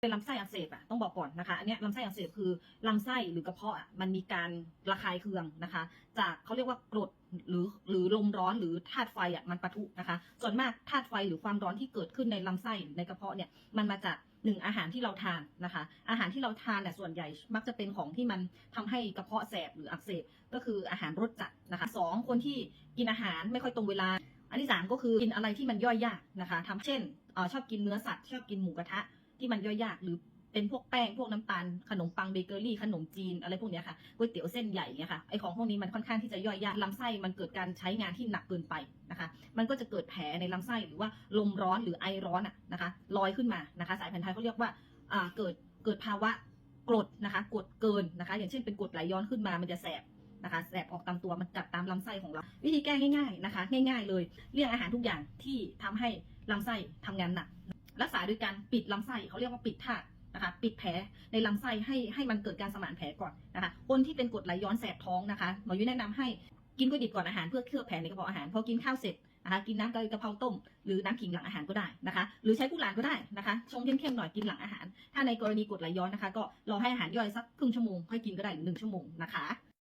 เป็นลำไส้อักเสบอะต้องบอกก่อนนะคะอันนี้ลำไส้อักเสบคือลำไส้หรือกระเพาะอะมันมีการระคายเคืองนะคะ จากเขาเรียกว่ากรดหรือหรือลมร้อนหรือธาตุไฟอะมันปะทุนะคะ ส่วนมากธาตุไฟหรือความร้อนที่เกิดขึ้นในลำไส้ในกระเพาะเนี่ยมันมาจากหนึ่งอาหารที่เราทานนะคะ อาหารที่เราทานเนี่ยส่วนใหญ่มักจะเป็นของที่มันทำให้กระเพาะแสบหรืออักเสบก็คืออาหารรสจัดนะคะสองคนที่กินอาหารไม่ค่อยตรงเวลา อันที่สามก็คือกินอะไรที่มันย่อยยากนะคะทำเช่นเออชอบกินเนื้อสัตว์ชอบกินหมูกระทะ ที่มันย่อยยากหรือเป็นพวกแป้งพวกน้ำตาลขนมปังเบเกอรี่ขนมจีนอะไรพวกนี้ค่ะก๋วยเตี๋ยวเส้นใหญ่เนี่ยค่ะไอของพวกนี้มันค่อนข้างที่จะย่อยยากลำไส้มันเกิดการใช้งานที่หนักเกินไปนะคะ มันก็จะเกิดแผลในลำไส้หรือว่าลมร้อนหรือไอร้อนอะนะคะลอยขึ้นมานะคะ สายพันธุ์ไทยเขาเรียกว่าอ่าเกิดเกิดภาวะกรดนะคะกรดเกินนะคะ อย่างเช่นเป็นกรดไหลย้อนขึ้นมามันจะแสบนะคะแสบออกตามตัวมันกัดตามลำไส้ของเรา วิธีแก้ง่ายๆนะคะ ง่าย ๆ เลยเลี่ยงอาหารทุกอย่างที่ทำให้ลำไส้ทำงานหนัก รักษาโดยการปิดลำไส้เขาเรียกว่าปิดธาตุนะคะปิดแผลในลำไส้ให้ให้มันเกิดการสมานแผลก่อนนะคะคนที่เป็นกรดไหลย้อนแสบท้องนะคะหมอยุ้ยแนะนำให้กินก๋วยดิบก่อนอาหารเพื่อเคลือบแผลในกระเพาะอาหารพอกินข้าวเสร็จนะคะกินน้ำกะเพราต้ม หรือน้ำขิงหลังอาหารก็ได้นะคะ หรือใช้กุหลาบก็ได้นะคะชงเข้มๆหน่อยกินหลังอาหาร ถ้าในกรณีกดไหลย้อนนะคะ ก็รอให้อาหารย่อยสักครึ่งชั่วโมงค่อยกินก็ได้หรือหนึ่งชั่วโมงนะคะ